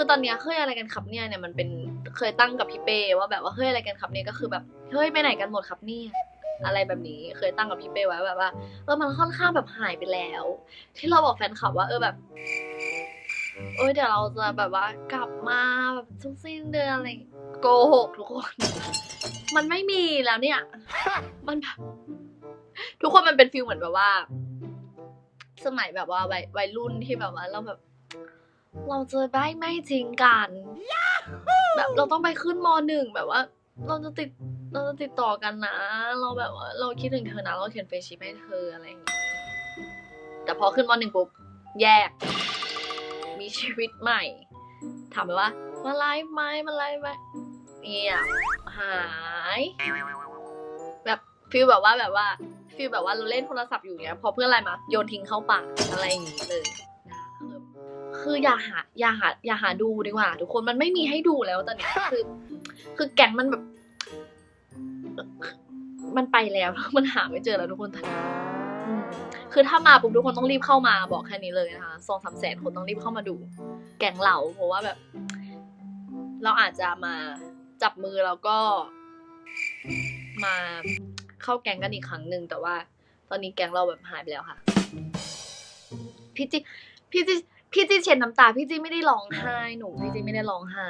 คือตอนเนี้ยเฮ้ยอะไรกันครับเนี่ยเนี่ยมันเป็นเคยตั้งกับพี่เป้ว่าแบบว่าเฮ้ยอะไรกันครับเนี่ยก็คือแบบเฮ้ยไปไหนกันหมดครับเนี่ยอะไรแบบนี้เคยตั้งกับพี่เป้ไว้แบบว่าเออมันค่อนข้างแบบหายไปแล้ว ที่เราบอกแฟนคลับว่าเออแบบเออเดี๋ยวเราจะแบบว่ากลับมาแบบช่วงสิ้นเดือนอะไรโกหกทุกคน มันไม่มีแล้วเนี่ย มันแบบทุกคนมันเป็นฟิลเหมือนแบบว่า สมัยแบบว่าวัยวัยรุ่นที่แบบว่าเราแบบ เราจะได้ไม่ทิ้งกัน แบบเราต้องไปขึ้นมหนึ่งแบบว่า เราจะติดเราจะติดต่อกันนะ เราแบบว่าเราคิดถึงเธอนะ เราเขียนเฟซชิปให้เธออะไรอย่างงี้แต่พอขึ้นมหนึ่งปุ๊บแยก มีชีวิตใหม่ ถามไปว่ามาไลฟ์ไหมมาไลฟ์ไหมเงียบหาย แบบฟิลแบบว่าแบบว่าฟิลแบบว่าเราเล่นโทรศัพท์อยู่เนี้ยพอเพื่อนอะไรมาโยนทิ้งเข้าปากอะไรอย่างงี้เลยนะคือ คืออย่าหาอย่าหาอย่าหาดูดีกว่า ทุกคนมันไม่มีให้ดูแล้วตอนเนี้ยคือ คือแก๊งมันแบบ มันไปแล้วมันหาไม่เจอแล้วทุกคนตอนนี้อืมคือถ้ามาปุ๊บทุกคนต้องรีบเข้ามาบอกแค่นี้เลยนะคะสองสามแสนคนต้องรีบเข้ามาดู แก๊งเราเพราะว่าแบบ เราอาจจะมาจับมือแล้วก็ มาเข้าแก๊งกันอีกครั้งหนึ่งแต่ว่า ตอนนี้แก๊งเราแบบหายไปแล้วค่ะพี่จีพี่จี พี่จีเช็ดน้ำตาพี่จีไม่ได้ร้องไห้หนูพี่จีไม่ได้ร้องไห้